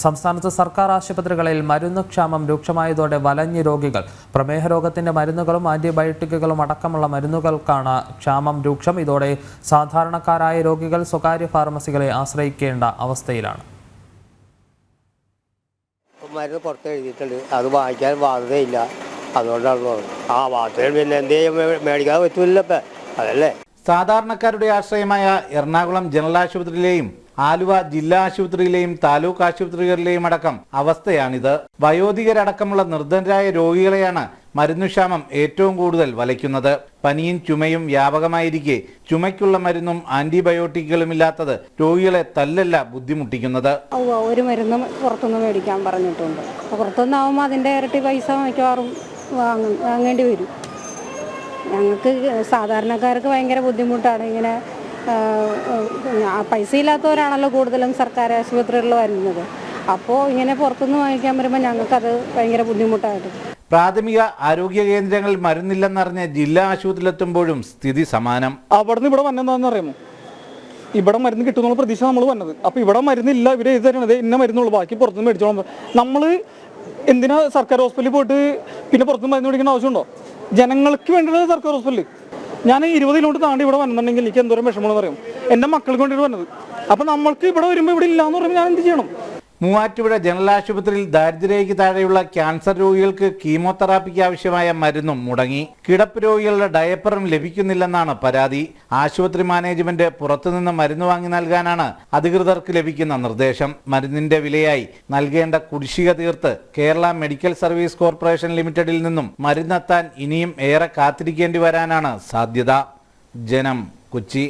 സംസ്ഥാനത്ത് സർക്കാർ ആശുപത്രികളിൽ മരുന്ന് ക്ഷാമം രൂക്ഷമായതോടെ വലഞ്ഞ് രോഗികൾ. പ്രമേഹ രോഗത്തിന്റെ മരുന്നുകളും ആന്റിബയോട്ടിക്കുകളും അടക്കമുള്ള മരുന്നുകൾക്കാണ് ക്ഷാമം രൂക്ഷം. ഇതോടെ സാധാരണക്കാരായ രോഗികൾ സ്വകാര്യ ഫാർമസികളെ ആശ്രയിക്കേണ്ട അവസ്ഥയിലാണ്. മരുന്ന് പുറത്ത് എഴുതിയിട്ടുണ്ട്. അത് വാങ്ങിക്കാൻ ബാധ്യതയില്ല. അതുകൊണ്ടാണ് പറഞ്ഞത്. ആ വാർത്തയിൽ പിന്നെ എന്ത് ചെയ്യും മേ- മേടിക്കാതെ പറ്റൂല്ലോ അതല്ലേ? സാധാരണക്കാരുടെ ആശ്രയമായ എറണാകുളം ജനറൽ ആശുപത്രിയിലെയും ആലുവ ജില്ലാ ആശുപത്രിയിലെയും താലൂക്ക് ആശുപത്രികളിലെയും അടക്കം അവസ്ഥയാണിത്. വയോധികരടക്കമുള്ള നിർദ്ധനരായ രോഗികളെയാണ് മരുന്നുക്ഷാമം ഏറ്റവും കൂടുതൽ വലയ്ക്കുന്നത്. പനിയും ചുമയും വ്യാപകമായിരിക്കെ ചുമയ്ക്കുള്ള മരുന്നും ആന്റിബയോട്ടിക്കുകളും ഇല്ലാത്തത് രോഗികളെ തല്ലല്ല ബുദ്ധിമുട്ടിക്കുന്നത്. ഒരു മരുന്നും പുറത്തുനിന്ന് മേടിക്കാൻ പറഞ്ഞിട്ടുണ്ട്. പുറത്തുനിന്ന് ആവുമ്പോൾ അതിന്റെ ഇരട്ടി പൈസ മിക്കവാറും വാങ്ങും വാങ്ങേണ്ടി വരും. ഞങ്ങൾക്ക് സാധാരണക്കാർക്ക് ഭയങ്കര ബുദ്ധിമുട്ടാണ് ഇങ്ങനെ പൈസ ഇല്ലാത്തവരാണല്ലോ കൂടുതലും സർക്കാർ ആശുപത്രികളിൽ വരുന്നത്. അപ്പോൾ ഇങ്ങനെ പുറത്തുനിന്ന് വാങ്ങിക്കാൻ വരുമ്പോൾ ഞങ്ങൾക്കത് ഭയങ്കര ബുദ്ധിമുട്ടായിട്ട്. പ്രാഥമിക ആരോഗ്യ കേന്ദ്രങ്ങളിൽ മരുന്നില്ലെന്നറിഞ്ഞ് ജില്ലാ ആശുപത്രിയിലെത്തുമ്പോഴും സ്ഥിതി സമാനം. അവിടെ നിന്ന് ഇവിടെ വന്നെന്താണെന്ന് അറിയാമോ? ഇവിടെ മരുന്ന് കിട്ടുന്നുള്ള പ്രതീക്ഷ നമ്മൾ വന്നത്. അപ്പോൾ ഇവിടെ മരുന്നില്ല ഇവർ എഴുതി തരണത് ഇന്ന മരുന്നുള്ളൂ ബാക്കി പുറത്തുനിന്ന് മേടിച്ചോളാം നമ്മൾ എന്തിനാ സർക്കാർ ഹോസ്പിറ്റലിൽ പോയിട്ട് പിന്നെ പുറത്തുനിന്ന് മരുന്ന് മേടിക്കേണ്ട ആവശ്യമുണ്ടോ? ജനങ്ങൾക്ക് വേണ്ടിയുള്ള സർക്കാർ ഹോസ്പിറ്റലിൽ ഞാൻ ഇരുപത് കിലോമീറ്റർ താണ്ടി ഇവിടെ വന്നിട്ടുണ്ടെങ്കിൽ എനിക്ക് എന്തോരം വിഷമമാണെന്ന് അറിയാം? എന്റെ മക്കൾക്ക് വേണ്ടിയിട്ട് വന്നത്. അപ്പോൾ നമ്മൾക്ക് ഇവിടെ വരുമ്പോൾ ഇവിടെ ഇല്ല എന്ന് പറയുമ്പോൾ ഞാൻ എന്ത് ചെയ്യണം? മൂവാറ്റുപുഴ ജനറൽ ആശുപത്രിയിൽ ദാരിദ്ര്യയ്ക്ക് താഴെയുള്ള ക്യാൻസർ രോഗികൾക്ക് കീമോതെറാപ്പിക്ക് ആവശ്യമായ മരുന്നും മുടങ്ങി. കിടപ്പ് രോഗികളുടെ ഡയപ്പറും ലഭിക്കുന്നില്ലെന്നാണ് പരാതി. ആശുപത്രി മാനേജ്മെന്റ് പുറത്തുനിന്ന് മരുന്ന് വാങ്ങി നൽകാനാണ് അധികൃതർക്ക് ലഭിക്കുന്ന നിർദ്ദേശം. മരുന്നിന്റെ വിലയായി നൽകേണ്ട കുടിശ്ശിക തീർത്ത് കേരള മെഡിക്കൽ സർവീസ് കോർപ്പറേഷൻ ലിമിറ്റഡിൽ നിന്നും മരുന്നെത്താൻ ഇനിയും ഏറെ കാത്തിരിക്കേണ്ടി വരാനാണ് സാധ്യത. ജനം കൊച്ചി.